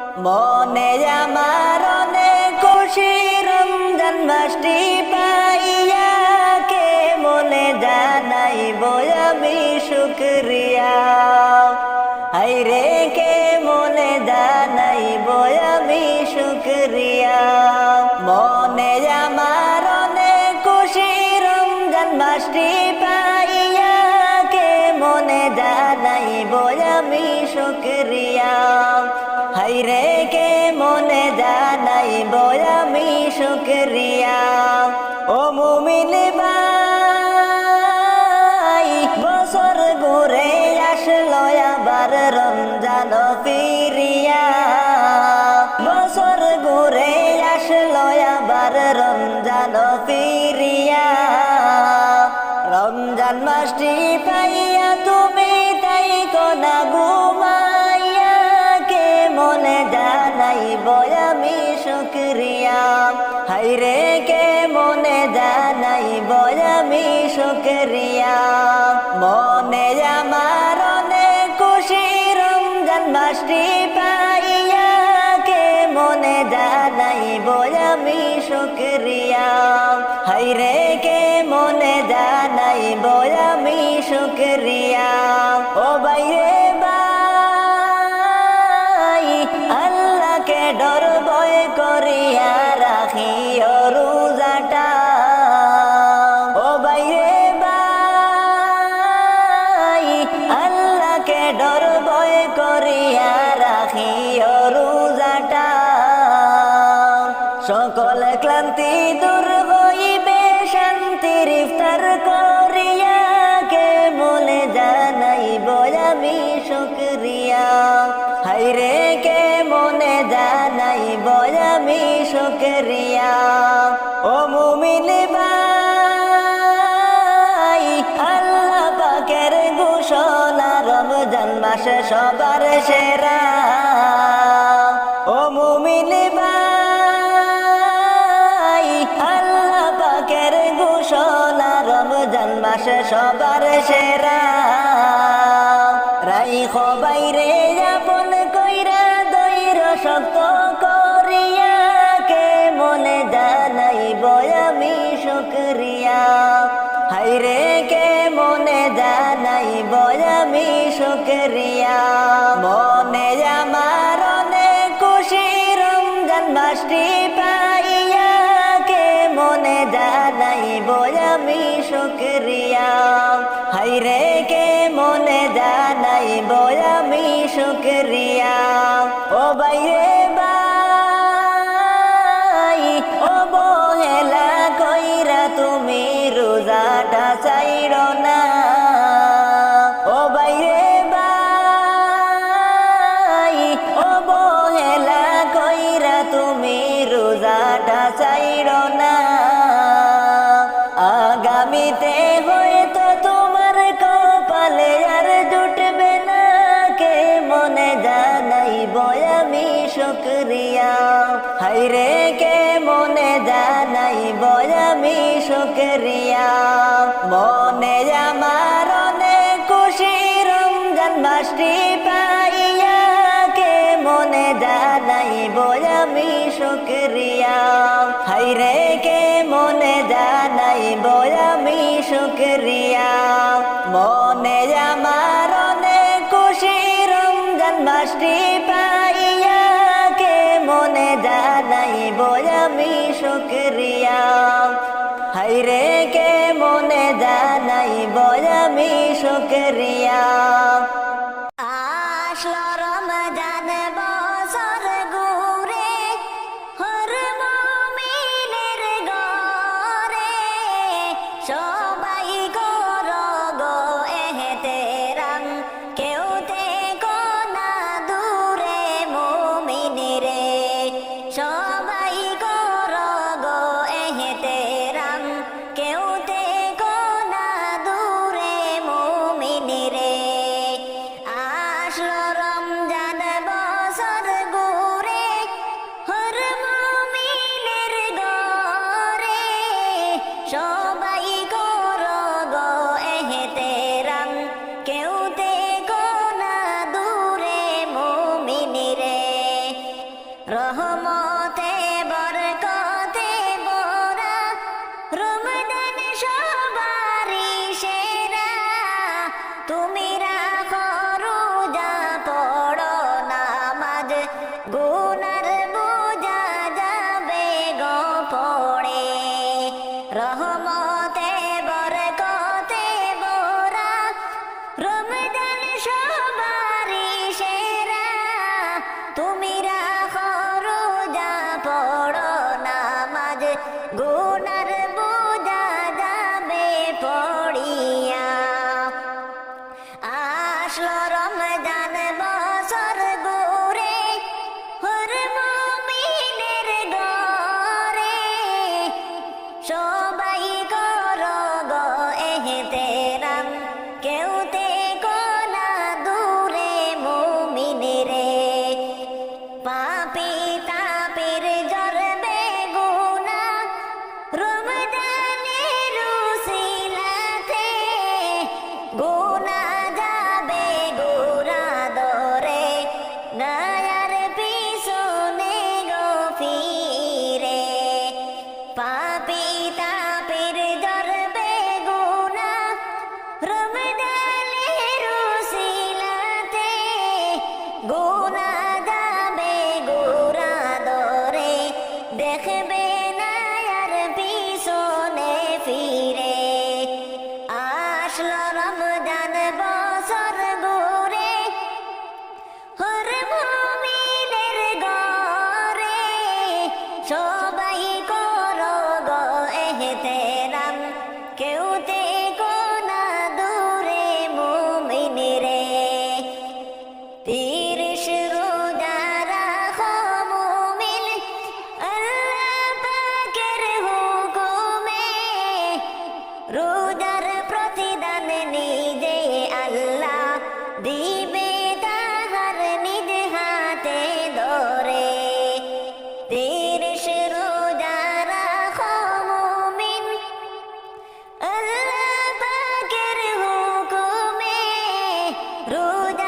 মনে আমার অনেক খুশি। শুক্রিয়া ও মুমিন ভাই, বছর ঘুরে আসলো আবার রমজান ফিরিয়া। বছর ঘুরে আসলো আবার রমজান ফিরিয়া। রমজান মাসটি পাইয়া তুমি তাই কোনা ঘুমাইয়া, কে মনে জানাইব আমি শুক্রিয়া। হাইরে শুক্রিয়া মনে আমার অনেক খুশি, রমজান মাসটি পাইয়া কে মনে জানাইব আমি শুক্রিয়া? হাইরে কে মনে জানাইব আমি শুক্রিয়া? সকল ক্লান্তি দূর হইবে শান্তির ইফতার করিয়া কে মনে জানাইব আমি শুক্রিয়া? হাইরে কে মনে জানাইব আমি শুক্রিয়া? ও মুমিন ভাই, আল্লাহ পাকের ঘোষণা রমজান মাসে সবার সেরা মাসে সবার সেরা। আমি শুক্রিয়া। হাইরে কে মনে জানাইব আমি শুক্রিয়া? ও বাইরে আমি শুক্রিয়া। হাইরে কে মনে জানাইব আমি শুক্রিয়া? ayuda.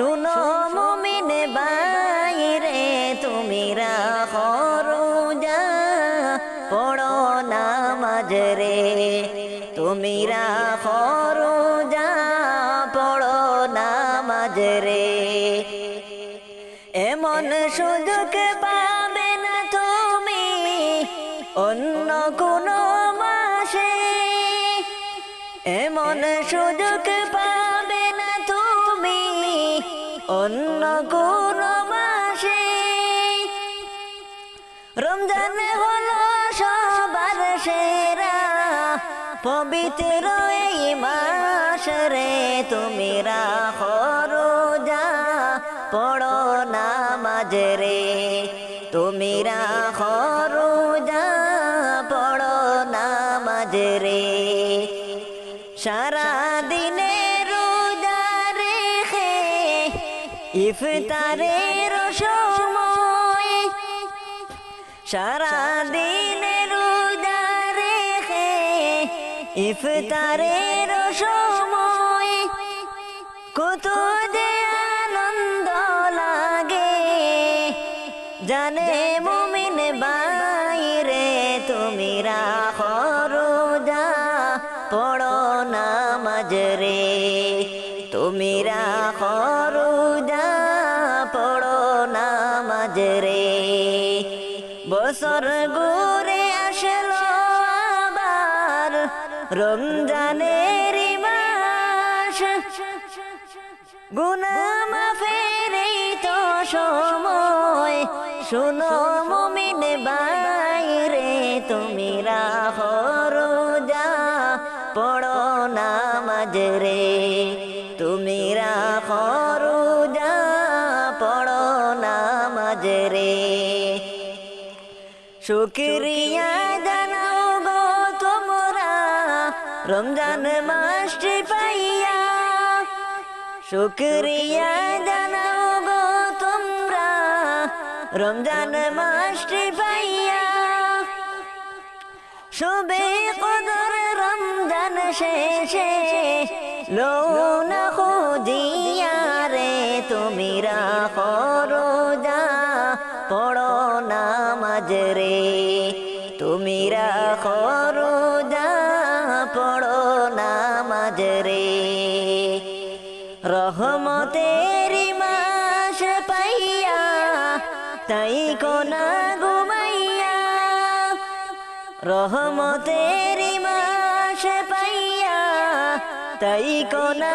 শুনো মমিনে বাইরে তুমি রাখো পড়ো নামাজ রে। তুমি রাখো রমজান হলো সবার সেরা, পবিত্র এই মাস রে তুমি রাখো রোজা পড়ো নামাজ রে তুমি রাখো সারা উদারে হে ইফতারের সময় মাস গুনাম ফেরে তো সময়। শুনো মুমিন বাইরে, তুমি রাখো রোজা। পড়ো নামাজ রে, তুমি রাখো রোজা। শুক্রিয়া। শুক্রিয়া জানাও গো তোমরা। রমজান মাসটি পাইয়া শুভে কদর রমজান শেষে লৌনা রহমতের মাস পাইয়া তাই কোনা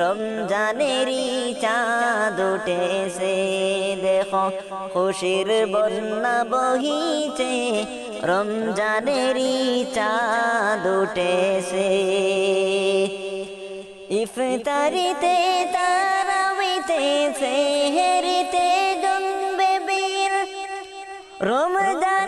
রমজানেরই চাঁদ উঠেছে, দেখো খুশির বন্যা বহিছে, রমজানেরই চাঁদ উঠেছে। ইফতারিতে তারাবিতে সেহেরিতে জন্মবে বীর রমজানের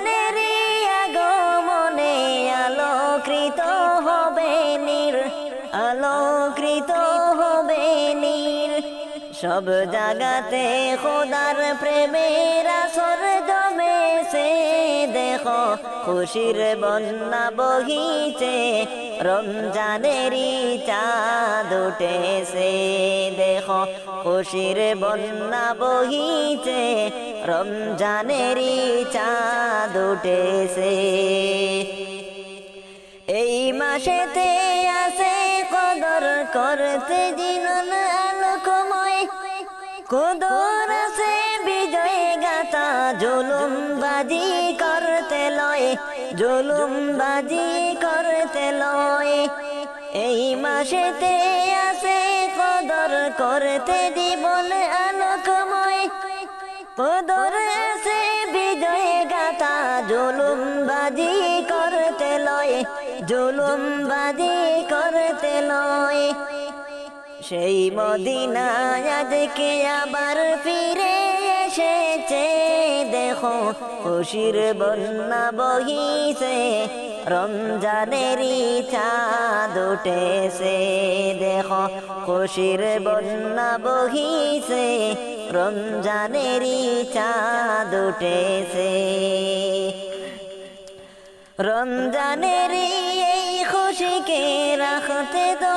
সব জাগাতে খোদার প্রেমের আসর জমেছে। দেখো, খুশির বন্যা বহিছে রমজানেরই চাঁদ উঠেছে। দেখো, খুশির বন্যা বহিছে রমজানেরই চাঁদ উঠেছে। এই মাসেতে আছে কদর করতে আলোকময় কদর আছে বিজয় গাতা জুলুম বাজি করতে লয় জুলুম বাজি করতে লয়। এই মাসেতে আছে কদর করতে জীবন আলোকময়। কদর আছে বিজয় গাতা জুলুম বাজি করতে লয় জুলুম বাজি করতে নয় সেই মদিনায় আজকে আবার ফিরে এসেছে। দেখো খুশির বন্যা বহিছে রমজানেরই চাঁদ দেখো খুশির বন্যা বহিছে রমজানেরই চাঁদ উঠেছে। রমজানের এই খুশিকে রাখতে ধরো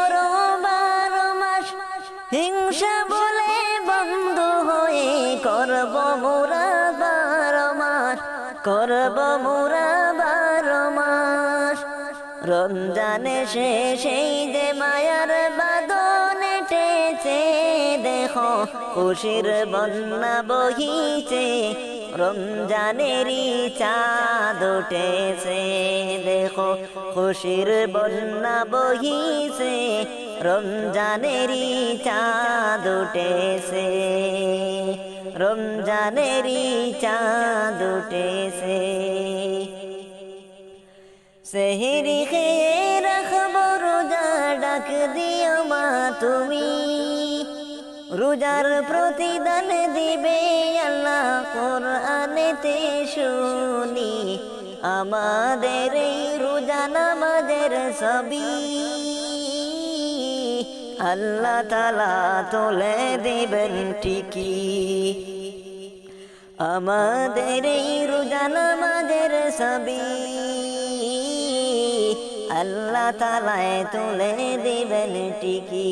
রমজানে শেষেই যে মায়ার বাদন এটেছে। দেখো, খুশির বন্যা বহিছে, রমজানেরই চাঁদ উঠেছে। দেখো, খুশির বন্যা বহিছে, রমজানেরই চাঁদ উঠেছে। রমজানেরই চাঁদ উঠেছে। সেহেরি খেয়ে রাখব রোজা ডাক দিও মা তুমি। রোজার প্রতিদান দিবে আল্লাহ কোরআনেতে শুনি। আমাদের এই রোজা নামাজের সবই আল্লাহ তালা তোলে দিবেন ঠিকই। আমাদের এই রোজা নামাজের সবই আল্লাহ তালায় তুলে দিবেন টিকি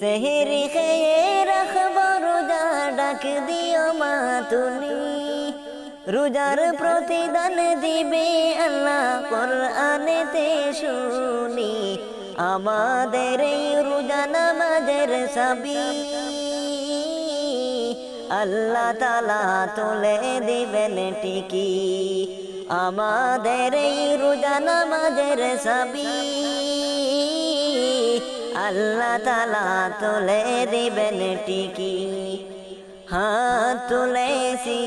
সেহেরি খেয়ে রাখব, রোজা ডাক দিও মা তুমি রোজার প্রতিদান দিবে আল্লাহ কোরআনেতে শুনি। আমাদের এই রোজা নামাজের সবই আল্লাহ তালা তুলে দিবেন টিকি আমাদের এই রোজা নামাজের সাবি আল্লাহ তালা তুলে দিবেন টিকি হাত তুলেছি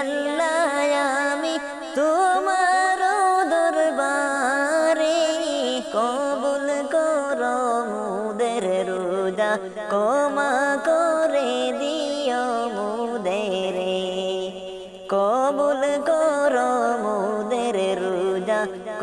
আল্লাহ আমি তোমার রোজা